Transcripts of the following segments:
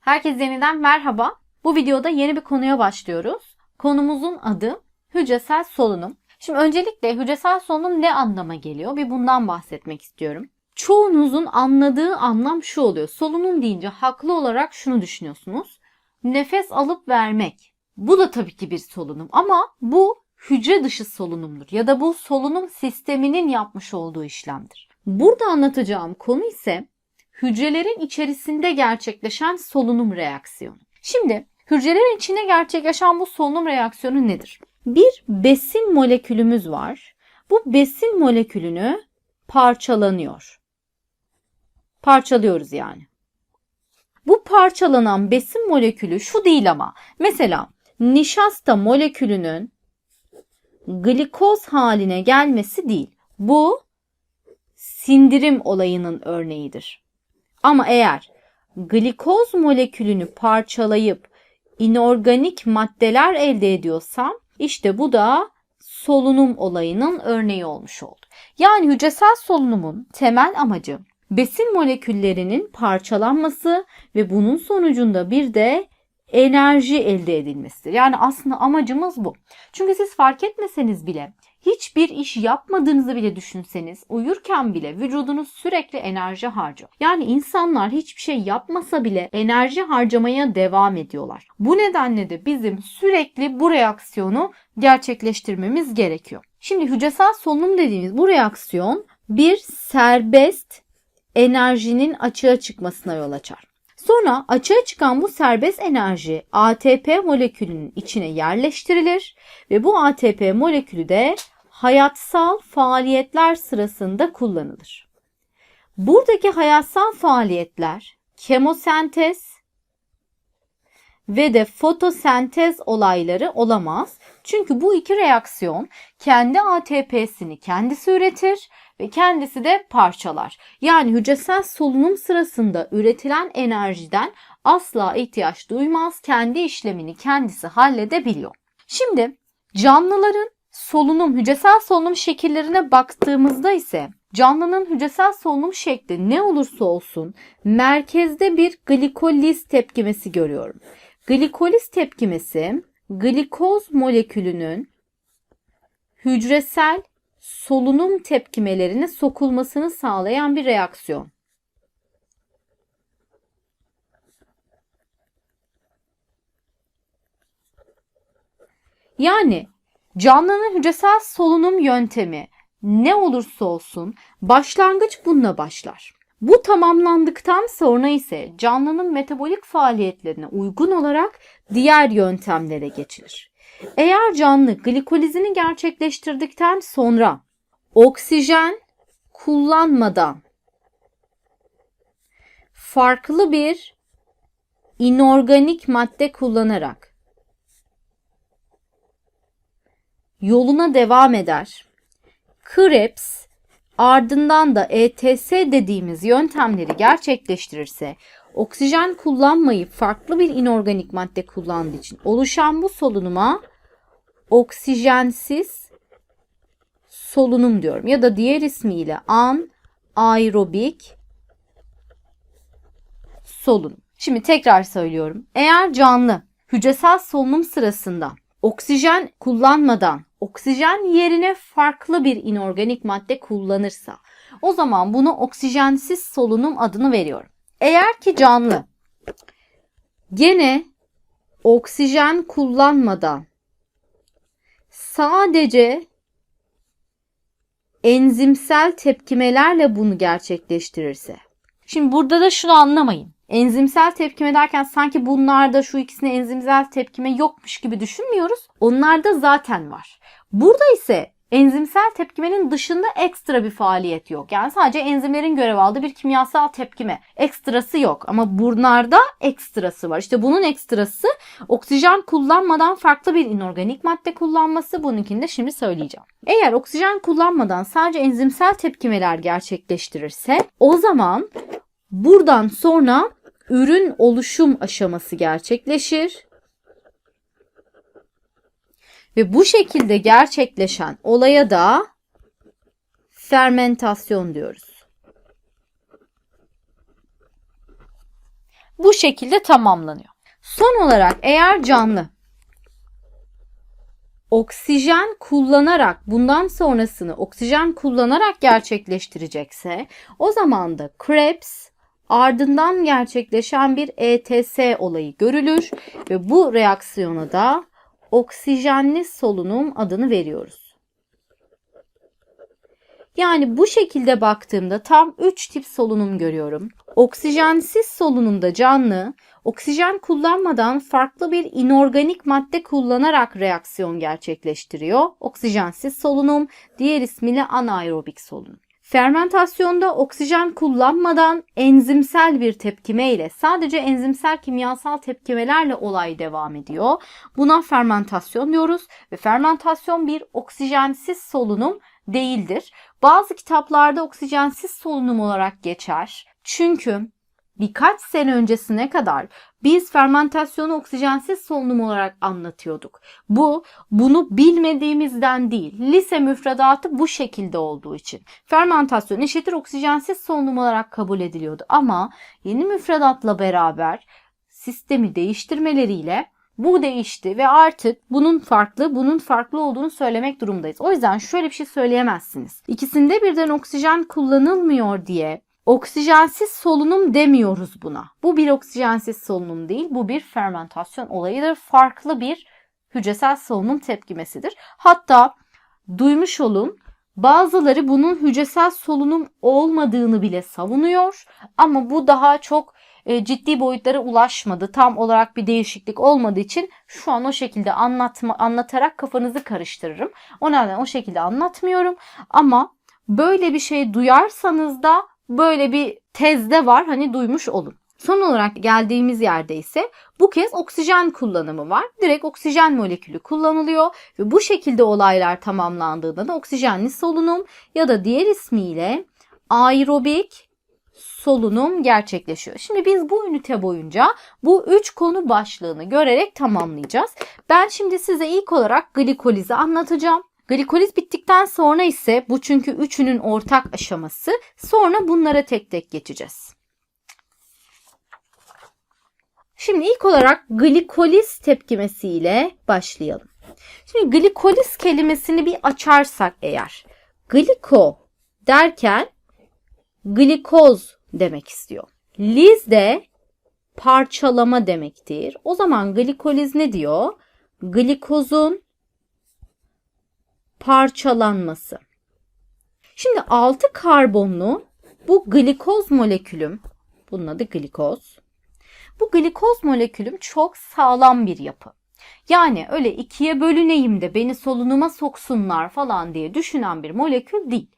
Herkese yeniden merhaba. Bu videoda yeni bir konuya başlıyoruz. Konumuzun adı hücresel solunum. Şimdi öncelikle hücresel solunum ne anlama geliyor? Bir bundan bahsetmek istiyorum. Çoğunuzun anladığı anlam şu oluyor. Solunum deyince haklı olarak şunu düşünüyorsunuz. Nefes alıp vermek. Bu da tabii ki bir solunum ama bu hücre dışı solunumdur ya da bu solunum sisteminin yapmış olduğu işlemdir. Burada anlatacağım konu ise hücrelerin içerisinde gerçekleşen solunum reaksiyonu. Şimdi hücrelerin içinde gerçekleşen bu solunum reaksiyonu nedir? Bir besin molekülümüz var. Bu besin molekülünü parçalanıyor. Parçalıyoruz yani. Bu parçalanan besin molekülü şu değil ama. Mesela nişasta molekülünün glikoz haline gelmesi değil. Bu sindirim olayının örneğidir. Ama eğer glikoz molekülünü parçalayıp inorganik maddeler elde ediyorsam işte bu da solunum olayının örneği olmuş oldu. Yani hücresel solunumun temel amacı besin moleküllerinin parçalanması ve bunun sonucunda bir de enerji elde edilmesidir. Yani aslında amacımız bu. Çünkü siz fark etmeseniz bile hiçbir iş yapmadığınızı bile düşünseniz uyurken bile vücudunuz sürekli enerji harcıyor. Yani insanlar hiçbir şey yapmasa bile enerji harcamaya devam ediyorlar. Bu nedenle de bizim sürekli bu reaksiyonu gerçekleştirmemiz gerekiyor. Şimdi hücresel solunum dediğimiz bu reaksiyon bir serbest enerjinin açığa çıkmasına yol açar. Sonra açığa çıkan bu serbest enerji ATP molekülünün içine yerleştirilir ve bu ATP molekülü de hayatsal faaliyetler sırasında kullanılır. Buradaki hayatsal faaliyetler kemosentez ve de fotosentez olayları olamaz. Çünkü bu iki reaksiyon kendi ATP'sini kendisi üretir ve kendisi de parçalar. Yani hücresel solunum sırasında üretilen enerjiden asla ihtiyaç duymaz. Kendi işlemini kendisi halledebiliyor. Şimdi canlıların solunum, hücresel solunum şekillerine baktığımızda ise canlının hücresel solunum şekli ne olursa olsun merkezde bir glikoliz tepkimesi görüyorum. Glikoliz tepkimesi glikoz molekülünün hücresel solunum tepkimelerine sokulmasını sağlayan bir reaksiyon. Yani canlının hücresel solunum yöntemi ne olursa olsun başlangıç bununla başlar. Bu tamamlandıktan sonra ise canlının metabolik faaliyetlerine uygun olarak diğer yöntemlere geçilir. Eğer canlı glikolizini gerçekleştirdikten sonra oksijen kullanmadan farklı bir inorganik madde kullanarak yoluna devam eder. Krebs ardından da ETS dediğimiz yöntemleri gerçekleştirirse oksijen kullanmayıp farklı bir inorganik madde kullandığı için oluşan bu solunuma oksijensiz solunum diyorum ya da diğer ismiyle anaerobik solunum. Şimdi tekrar söylüyorum. Eğer canlı hücresel solunum sırasında oksijen kullanmadan oksijen yerine farklı bir inorganik madde kullanırsa o zaman bunu oksijensiz solunum adını veriyorum. Eğer ki canlı gene oksijen kullanmadan sadece enzimsel tepkimelerle bunu gerçekleştirirse. Şimdi burada da şunu anlamayın. Enzimsel tepkime derken sanki bunlarda şu ikisine enzimsel tepkime yokmuş gibi düşünmüyoruz. Onlarda zaten var. Burada ise enzimsel tepkimenin dışında ekstra bir faaliyet yok. Yani sadece enzimlerin görev aldığı bir kimyasal tepkime. Ekstrası yok ama bunlarda ekstrası var. İşte bunun ekstrası oksijen kullanmadan farklı bir inorganik madde kullanması. Bununkini de şimdi söyleyeceğim. Eğer oksijen kullanmadan sadece enzimsel tepkimeler gerçekleştirirse o zaman buradan sonra ürün oluşum aşaması gerçekleşir. Ve bu şekilde gerçekleşen olaya da fermentasyon diyoruz. bu şekilde tamamlanıyor. Son olarak eğer canlı oksijen kullanarak bundan sonrasını oksijen kullanarak gerçekleştirecekse o zaman da Krebs ardından gerçekleşen bir ETS olayı görülür ve bu reaksiyona da oksijenli solunum adını veriyoruz. Yani bu şekilde baktığımda tam 3 tip solunum görüyorum. Oksijensiz solunumda canlı, oksijen kullanmadan farklı bir inorganik madde kullanarak reaksiyon gerçekleştiriyor. Oksijensiz solunum, diğer ismiyle anaerobik solunum. Fermentasyonda oksijen kullanmadan enzimsel bir tepkime ile sadece enzimsel kimyasal tepkimelerle olay devam ediyor. Buna fermentasyon diyoruz ve fermentasyon bir oksijensiz solunum değildir. Bazı kitaplarda oksijensiz solunum olarak geçer. Çünkü birkaç sene öncesine kadar biz fermentasyonu oksijensiz solunum olarak anlatıyorduk. Bu bunu bilmediğimizden değil. Lise müfredatı bu şekilde olduğu için. Fermentasyon eşittir oksijensiz solunum olarak kabul ediliyordu. Ama yeni müfredatla beraber sistemi değiştirmeleriyle bu değişti ve artık bunun farklı, bunun farklı olduğunu söylemek durumdayız. O yüzden şöyle bir şey söyleyemezsiniz. İkisinde birden oksijen kullanılmıyor diye Oksijensiz solunum demiyoruz buna. Bu bir oksijensiz solunum değil, bu bir fermentasyon olayıdır. Farklı bir hücresel solunum tepkimesidir. Hatta duymuş olun bazıları bunun hücresel solunum olmadığını bile savunuyor ama bu daha çok e, ciddi boyutlara ulaşmadı. Tam olarak bir değişiklik olmadığı için şu an o şekilde anlatma, anlatarak kafanızı karıştırırım. O nedenle o şekilde anlatmıyorum ama böyle bir şey duyarsanız da böyle bir tezde var hani duymuş olun. Son olarak geldiğimiz yerde ise bu kez oksijen kullanımı var. Direkt oksijen molekülü kullanılıyor ve bu şekilde olaylar tamamlandığında da oksijenli solunum ya da diğer ismiyle aerobik solunum gerçekleşiyor. Şimdi biz bu ünite boyunca bu üç konu başlığını görerek tamamlayacağız. Ben şimdi size ilk olarak glikolizi anlatacağım. Glikoliz bittikten sonra ise bu çünkü üçünün ortak aşaması. Sonra bunlara tek tek geçeceğiz. Şimdi ilk olarak glikoliz tepkimesiyle başlayalım. Şimdi glikoliz kelimesini bir açarsak eğer gliko derken glikoz demek istiyor. Liz de parçalama demektir. O zaman glikoliz ne diyor? Glikozun parçalanması. Şimdi 6 karbonlu bu glikoz molekülüm, bunun adı glikoz. Bu glikoz molekülüm çok sağlam bir yapı. Yani öyle ikiye bölüneyim de beni solunuma soksunlar falan diye düşünen bir molekül değil.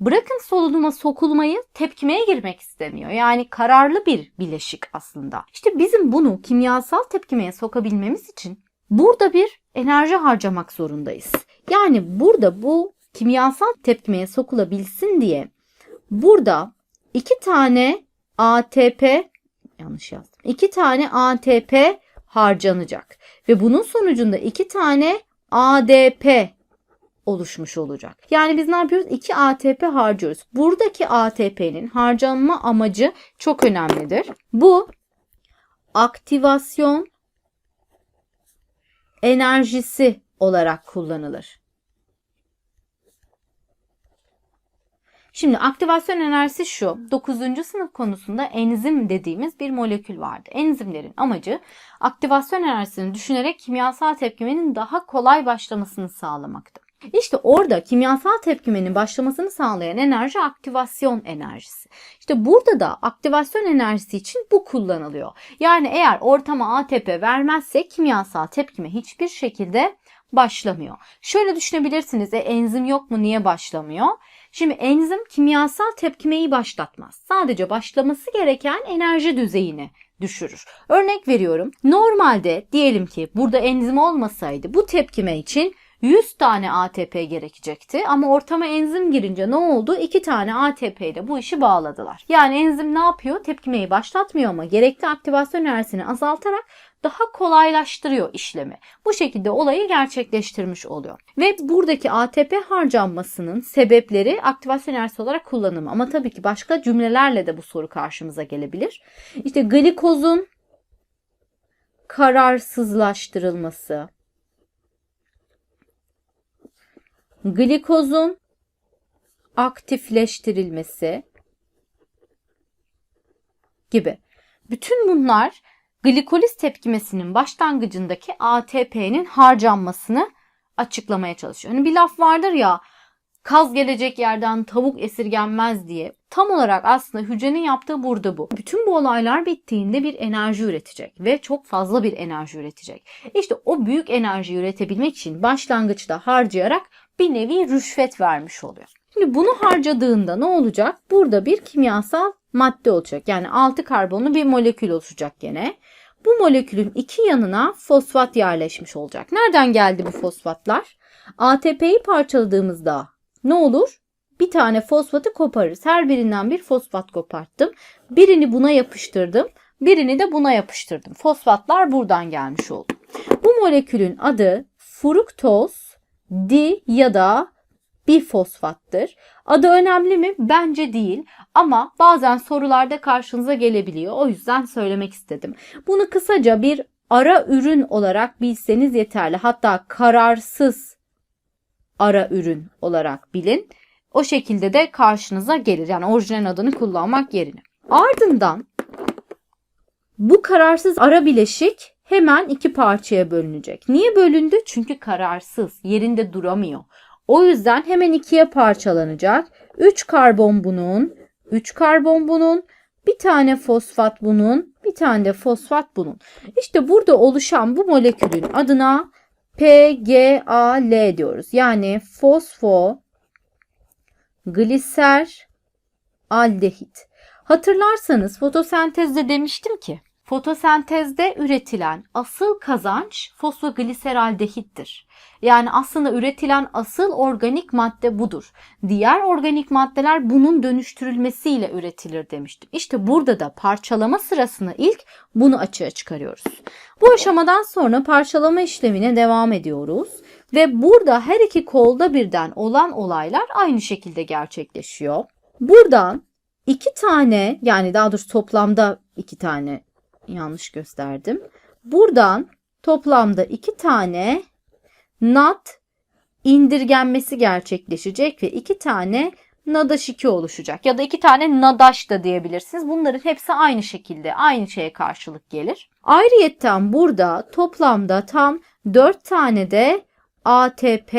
Bırakın solunuma sokulmayı tepkimeye girmek istemiyor. Yani kararlı bir bileşik aslında. İşte bizim bunu kimyasal tepkimeye sokabilmemiz için burada bir enerji harcamak zorundayız. Yani burada bu kimyasal tepkimeye sokulabilsin diye burada iki tane ATP yanlış yazdım. İki tane ATP harcanacak ve bunun sonucunda iki tane ADP oluşmuş olacak. Yani biz ne yapıyoruz? 2 ATP harcıyoruz. Buradaki ATP'nin harcanma amacı çok önemlidir. Bu aktivasyon enerjisi olarak kullanılır. Şimdi aktivasyon enerjisi şu. 9. sınıf konusunda enzim dediğimiz bir molekül vardı. Enzimlerin amacı aktivasyon enerjisini düşünerek kimyasal tepkimenin daha kolay başlamasını sağlamaktı. İşte orada kimyasal tepkimenin başlamasını sağlayan enerji aktivasyon enerjisi. İşte burada da aktivasyon enerjisi için bu kullanılıyor. Yani eğer ortama ATP vermezse kimyasal tepkime hiçbir şekilde başlamıyor. Şöyle düşünebilirsiniz. E, enzim yok mu niye başlamıyor? Şimdi enzim kimyasal tepkimeyi başlatmaz. Sadece başlaması gereken enerji düzeyini düşürür. Örnek veriyorum. Normalde diyelim ki burada enzim olmasaydı bu tepkime için 100 tane ATP gerekecekti ama ortama enzim girince ne oldu? 2 tane ATP ile bu işi bağladılar. Yani enzim ne yapıyor? Tepkimeyi başlatmıyor ama gerekli aktivasyon enerjisini azaltarak daha kolaylaştırıyor işlemi. Bu şekilde olayı gerçekleştirmiş oluyor. Ve buradaki ATP harcanmasının sebepleri aktivasyon enerjisi olarak kullanımı. Ama tabii ki başka cümlelerle de bu soru karşımıza gelebilir. İşte glikozun kararsızlaştırılması, glikozun aktifleştirilmesi gibi. Bütün bunlar glikoliz tepkimesinin başlangıcındaki ATP'nin harcanmasını açıklamaya çalışıyor. Hani bir laf vardır ya kaz gelecek yerden tavuk esirgenmez diye. Tam olarak aslında hücrenin yaptığı burada bu. Bütün bu olaylar bittiğinde bir enerji üretecek ve çok fazla bir enerji üretecek. İşte o büyük enerji üretebilmek için başlangıçta harcayarak bir nevi rüşvet vermiş oluyor. Şimdi bunu harcadığında ne olacak? Burada bir kimyasal madde olacak. Yani 6 karbonlu bir molekül oluşacak gene. Bu molekülün iki yanına fosfat yerleşmiş olacak. Nereden geldi bu fosfatlar? ATP'yi parçaladığımızda ne olur? Bir tane fosfatı koparırız. Her birinden bir fosfat koparttım. Birini buna yapıştırdım. Birini de buna yapıştırdım. Fosfatlar buradan gelmiş oldu. Bu molekülün adı fruktoz, di ya da bifosfattır. Adı önemli mi? Bence değil. Ama bazen sorularda karşınıza gelebiliyor. O yüzden söylemek istedim. Bunu kısaca bir ara ürün olarak bilseniz yeterli. Hatta kararsız ara ürün olarak bilin. O şekilde de karşınıza gelir. Yani orijinal adını kullanmak yerine. Ardından bu kararsız ara bileşik hemen iki parçaya bölünecek. Niye bölündü? Çünkü kararsız, yerinde duramıyor. O yüzden hemen ikiye parçalanacak. 3 karbon bunun, 3 karbon bunun, bir tane fosfat bunun, bir tane de fosfat bunun. İşte burada oluşan bu molekülün adına PGAL diyoruz. Yani fosfo gliser aldehit. Hatırlarsanız fotosentezde demiştim ki fotosentezde üretilen asıl kazanç fosfogliseraldehittir. Yani aslında üretilen asıl organik madde budur. Diğer organik maddeler bunun dönüştürülmesiyle üretilir demiştim. İşte burada da parçalama sırasında ilk bunu açığa çıkarıyoruz. Bu aşamadan sonra parçalama işlemine devam ediyoruz. Ve burada her iki kolda birden olan olaylar aynı şekilde gerçekleşiyor. Buradan iki tane yani daha doğrusu toplamda iki tane yanlış gösterdim. Buradan toplamda iki tane NAT indirgenmesi gerçekleşecek ve iki tane NADAŞ 2 oluşacak. Ya da iki tane NADAŞ da diyebilirsiniz. Bunların hepsi aynı şekilde aynı şeye karşılık gelir. Ayrıyetten burada toplamda tam 4 tane de ATP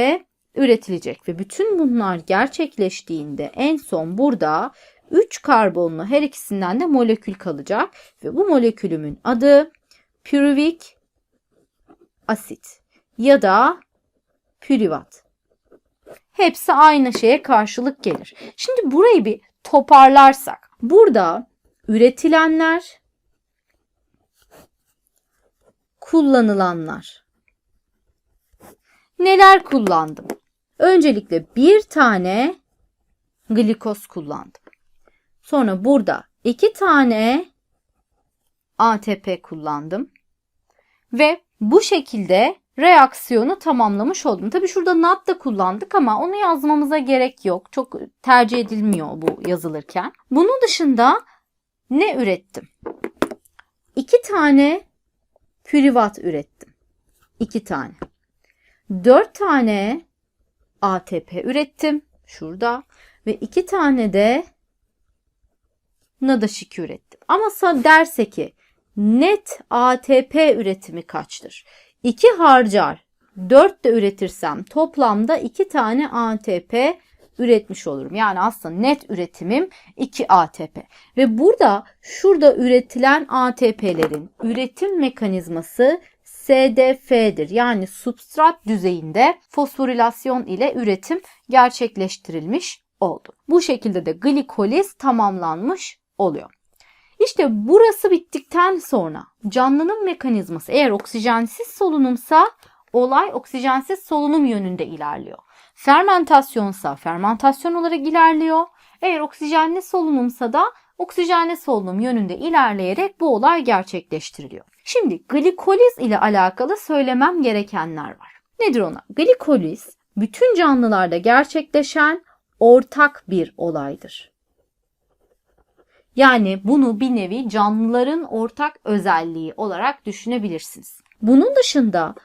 üretilecek ve bütün bunlar gerçekleştiğinde en son burada 3 karbonlu her ikisinden de molekül kalacak ve bu molekülümün adı püruvik asit ya da pürivat. Hepsi aynı şeye karşılık gelir. Şimdi burayı bir toparlarsak. Burada üretilenler, kullanılanlar. Neler kullandım? Öncelikle bir tane glikoz kullandım. Sonra burada iki tane ATP kullandım. Ve bu şekilde reaksiyonu tamamlamış oldum. Tabi şurada NAT da kullandık ama onu yazmamıza gerek yok. Çok tercih edilmiyor bu yazılırken. Bunun dışında ne ürettim? İki tane pürivat ürettim. İki tane. Dört tane ATP ürettim. Şurada. Ve iki tane de NADH2 ürettim. Ama derse ki net ATP üretimi kaçtır? 2 harcar 4 de üretirsem toplamda 2 tane ATP üretmiş olurum. Yani aslında net üretimim 2 ATP. Ve burada şurada üretilen ATP'lerin üretim mekanizması SDF'dir. Yani substrat düzeyinde fosforilasyon ile üretim gerçekleştirilmiş oldu. Bu şekilde de glikoliz tamamlanmış oluyor. İşte burası bittikten sonra canlının mekanizması eğer oksijensiz solunumsa olay oksijensiz solunum yönünde ilerliyor. Fermentasyonsa fermentasyon olarak ilerliyor. Eğer oksijenli solunumsa da oksijenli solunum yönünde ilerleyerek bu olay gerçekleştiriliyor. Şimdi glikoliz ile alakalı söylemem gerekenler var. Nedir ona? Glikoliz bütün canlılarda gerçekleşen ortak bir olaydır. Yani bunu bir nevi canlıların ortak özelliği olarak düşünebilirsiniz. Bunun dışında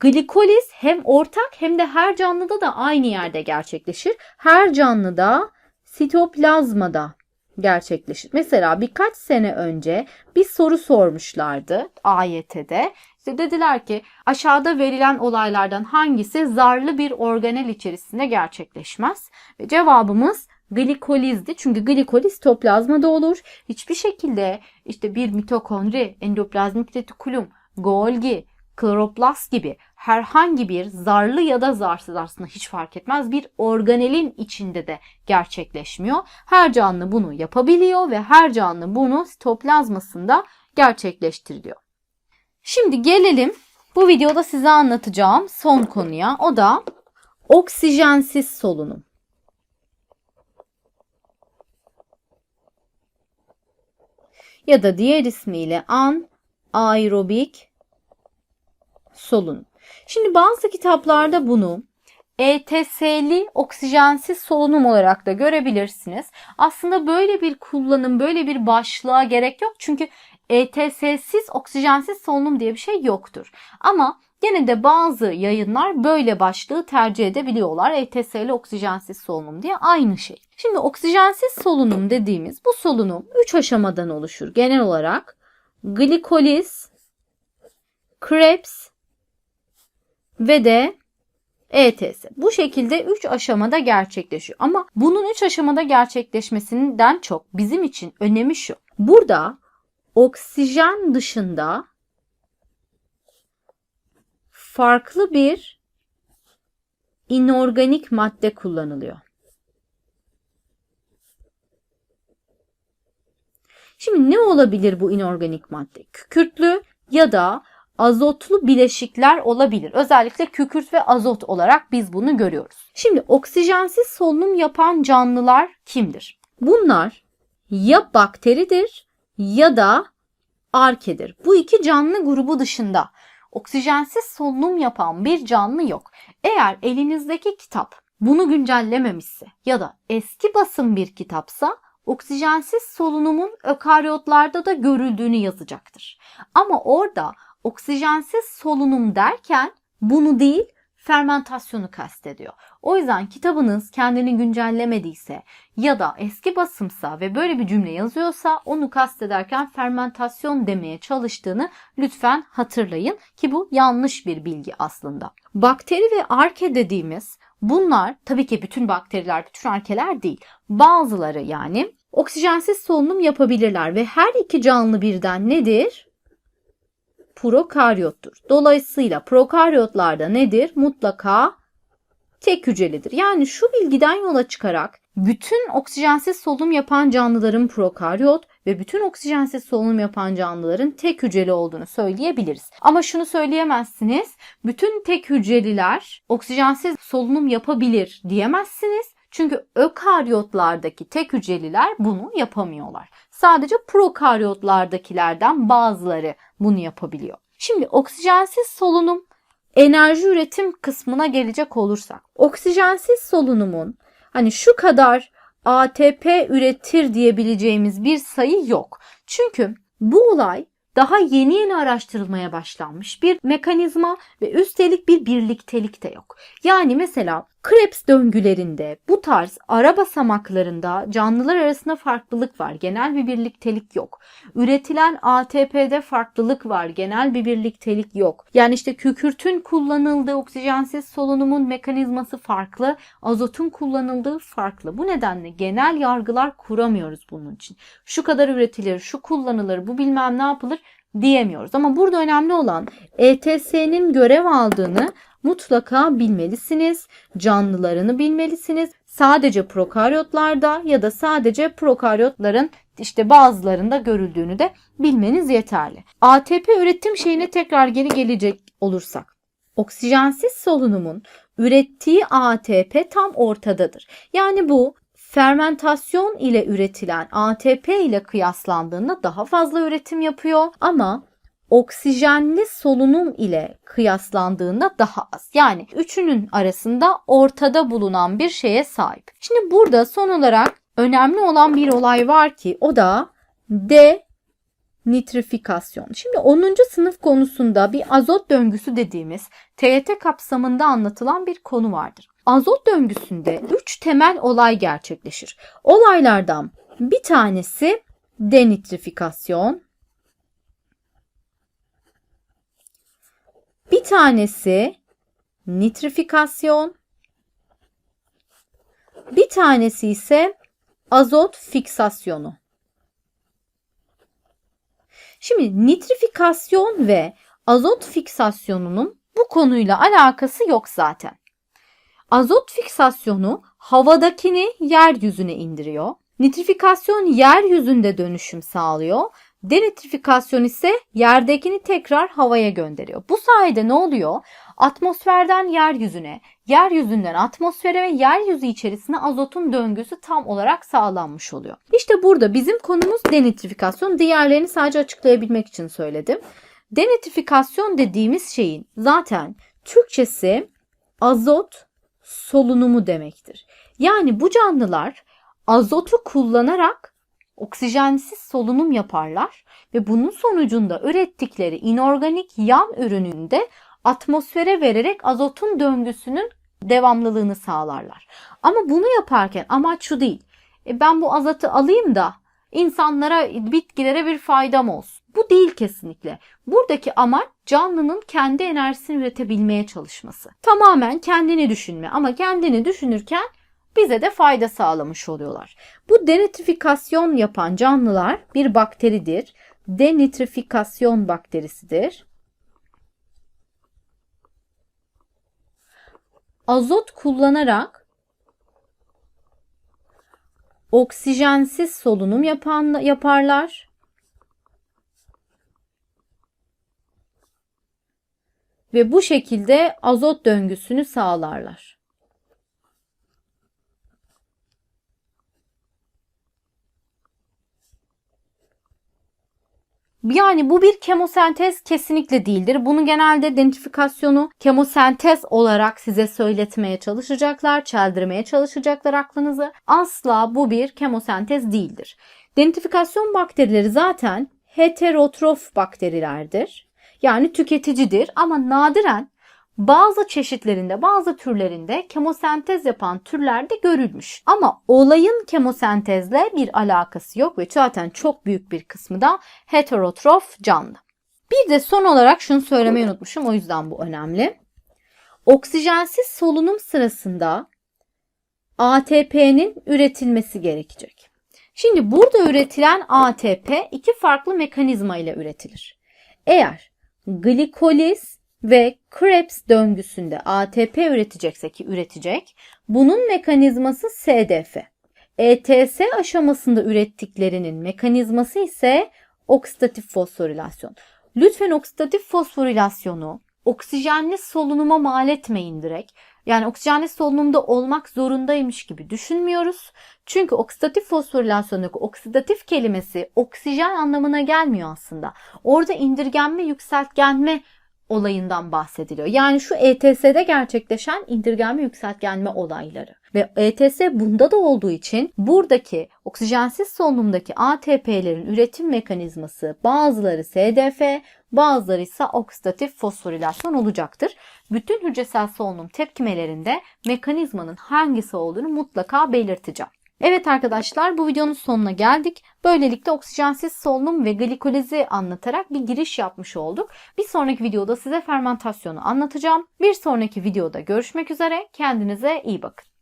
glikoliz hem ortak hem de her canlıda da aynı yerde gerçekleşir. Her canlıda sitoplazmada gerçekleşir. Mesela birkaç sene önce bir soru sormuşlardı AYT'de. İşte dediler ki aşağıda verilen olaylardan hangisi zarlı bir organel içerisinde gerçekleşmez? Ve cevabımız glikolizdi. Çünkü glikoliz sitoplazmada olur. Hiçbir şekilde işte bir mitokondri, endoplazmik retikulum, Golgi, kloroplast gibi herhangi bir zarlı ya da zarsız aslında hiç fark etmez bir organelin içinde de gerçekleşmiyor. Her canlı bunu yapabiliyor ve her canlı bunu sitoplazmasında gerçekleştiriliyor. Şimdi gelelim bu videoda size anlatacağım son konuya. O da oksijensiz solunum. Ya da diğer ismiyle anaerobik solunum. Şimdi bazı kitaplarda bunu ETS'li oksijensiz solunum olarak da görebilirsiniz. Aslında böyle bir kullanım, böyle bir başlığa gerek yok. Çünkü ETS'siz oksijensiz solunum diye bir şey yoktur. Ama gene de bazı yayınlar böyle başlığı tercih edebiliyorlar. ETS'li oksijensiz solunum diye aynı şey. Şimdi oksijensiz solunum dediğimiz bu solunum 3 aşamadan oluşur. Genel olarak glikoliz, Krebs ve de ETS. Bu şekilde 3 aşamada gerçekleşiyor. Ama bunun 3 aşamada gerçekleşmesinden çok bizim için önemi şu. Burada oksijen dışında farklı bir inorganik madde kullanılıyor. Şimdi ne olabilir bu inorganik madde? Kükürtlü ya da azotlu bileşikler olabilir. Özellikle kükürt ve azot olarak biz bunu görüyoruz. Şimdi oksijensiz solunum yapan canlılar kimdir? Bunlar ya bakteridir ya da arkedir. Bu iki canlı grubu dışında oksijensiz solunum yapan bir canlı yok. Eğer elinizdeki kitap bunu güncellememişse ya da eski basım bir kitapsa oksijensiz solunumun ökaryotlarda da görüldüğünü yazacaktır. Ama orada oksijensiz solunum derken bunu değil fermentasyonu kastediyor. O yüzden kitabınız kendini güncellemediyse ya da eski basımsa ve böyle bir cümle yazıyorsa onu kastederken fermentasyon demeye çalıştığını lütfen hatırlayın ki bu yanlış bir bilgi aslında. Bakteri ve arke dediğimiz bunlar tabii ki bütün bakteriler, bütün arkeler değil. Bazıları yani oksijensiz solunum yapabilirler ve her iki canlı birden nedir? prokaryottur. Dolayısıyla prokaryotlarda nedir? Mutlaka tek hücrelidir. Yani şu bilgiden yola çıkarak bütün oksijensiz solunum yapan canlıların prokaryot ve bütün oksijensiz solunum yapan canlıların tek hücreli olduğunu söyleyebiliriz. Ama şunu söyleyemezsiniz. Bütün tek hücreliler oksijensiz solunum yapabilir diyemezsiniz. Çünkü ökaryotlardaki tek hücreliler bunu yapamıyorlar. Sadece prokaryotlardakilerden bazıları bunu yapabiliyor. Şimdi oksijensiz solunum enerji üretim kısmına gelecek olursak. Oksijensiz solunumun hani şu kadar ATP üretir diyebileceğimiz bir sayı yok. Çünkü bu olay daha yeni yeni araştırılmaya başlanmış bir mekanizma ve üstelik bir birliktelik de yok. Yani mesela Krebs döngülerinde bu tarz ara basamaklarında canlılar arasında farklılık var. Genel bir birliktelik yok. Üretilen ATP'de farklılık var. Genel bir birliktelik yok. Yani işte kükürtün kullanıldığı oksijensiz solunumun mekanizması farklı. Azotun kullanıldığı farklı. Bu nedenle genel yargılar kuramıyoruz bunun için. Şu kadar üretilir, şu kullanılır, bu bilmem ne yapılır diyemiyoruz. Ama burada önemli olan ETS'nin görev aldığını mutlaka bilmelisiniz. Canlılarını bilmelisiniz. Sadece prokaryotlarda ya da sadece prokaryotların işte bazılarında görüldüğünü de bilmeniz yeterli. ATP üretim şeyine tekrar geri gelecek olursak. Oksijensiz solunumun ürettiği ATP tam ortadadır. Yani bu fermentasyon ile üretilen ATP ile kıyaslandığında daha fazla üretim yapıyor ama oksijenli solunum ile kıyaslandığında daha az. Yani üçünün arasında ortada bulunan bir şeye sahip. Şimdi burada son olarak önemli olan bir olay var ki o da de nitrifikasyon. Şimdi 10. sınıf konusunda bir azot döngüsü dediğimiz TYT kapsamında anlatılan bir konu vardır. Azot döngüsünde 3 temel olay gerçekleşir. Olaylardan bir tanesi denitrifikasyon, bir tanesi nitrifikasyon, bir tanesi ise azot fiksasyonu. Şimdi nitrifikasyon ve azot fiksasyonunun bu konuyla alakası yok zaten. Azot fiksasyonu havadakini yeryüzüne indiriyor. Nitrifikasyon yeryüzünde dönüşüm sağlıyor. Denitrifikasyon ise yerdekini tekrar havaya gönderiyor. Bu sayede ne oluyor? Atmosferden yeryüzüne, yeryüzünden atmosfere ve yeryüzü içerisine azotun döngüsü tam olarak sağlanmış oluyor. İşte burada bizim konumuz denitrifikasyon. Diğerlerini sadece açıklayabilmek için söyledim. Denitrifikasyon dediğimiz şeyin zaten Türkçesi azot solunumu demektir. Yani bu canlılar azotu kullanarak oksijensiz solunum yaparlar ve bunun sonucunda ürettikleri inorganik yan ürününde atmosfere vererek azotun döngüsünün devamlılığını sağlarlar. Ama bunu yaparken amaç şu değil. E ben bu azotu alayım da insanlara, bitkilere bir faydam olsun. Bu değil kesinlikle. Buradaki amaç canlının kendi enerjisini üretebilmeye çalışması. Tamamen kendini düşünme ama kendini düşünürken bize de fayda sağlamış oluyorlar. Bu denitrifikasyon yapan canlılar bir bakteridir. Denitrifikasyon bakterisidir. Azot kullanarak oksijensiz solunum yapan, yaparlar. Ve bu şekilde azot döngüsünü sağlarlar. Yani bu bir kemosentez kesinlikle değildir. Bunu genelde denitrifikasyonu kemosentez olarak size söyletmeye çalışacaklar, çeldirmeye çalışacaklar aklınızı. Asla bu bir kemosentez değildir. Denitrifikasyon bakterileri zaten heterotrof bakterilerdir. Yani tüketicidir ama nadiren bazı çeşitlerinde, bazı türlerinde kemosentez yapan türlerde görülmüş. Ama olayın kemosentezle bir alakası yok ve zaten çok büyük bir kısmı da heterotrof canlı. Bir de son olarak şunu söylemeyi unutmuşum o yüzden bu önemli. Oksijensiz solunum sırasında ATP'nin üretilmesi gerekecek. Şimdi burada üretilen ATP iki farklı mekanizma ile üretilir. Eğer glikoliz ve Krebs döngüsünde ATP üretecekse ki üretecek, bunun mekanizması SDF. ETS aşamasında ürettiklerinin mekanizması ise oksidatif fosforilasyon. Lütfen oksidatif fosforilasyonu oksijenli solunuma mal etmeyin direkt. Yani oksijenli solunumda olmak zorundaymış gibi düşünmüyoruz. Çünkü oksidatif fosforilasyondaki oksidatif kelimesi oksijen anlamına gelmiyor aslında. Orada indirgenme, yükseltgenme olayından bahsediliyor. Yani şu ETS'de gerçekleşen indirgenme yükseltgenme olayları. Ve ETS bunda da olduğu için buradaki oksijensiz solunumdaki ATP'lerin üretim mekanizması bazıları SDF, bazıları ise oksidatif fosforilasyon olacaktır. Bütün hücresel solunum tepkimelerinde mekanizmanın hangisi olduğunu mutlaka belirteceğim. Evet arkadaşlar bu videonun sonuna geldik. Böylelikle oksijensiz solunum ve glikolizi anlatarak bir giriş yapmış olduk. Bir sonraki videoda size fermentasyonu anlatacağım. Bir sonraki videoda görüşmek üzere. Kendinize iyi bakın.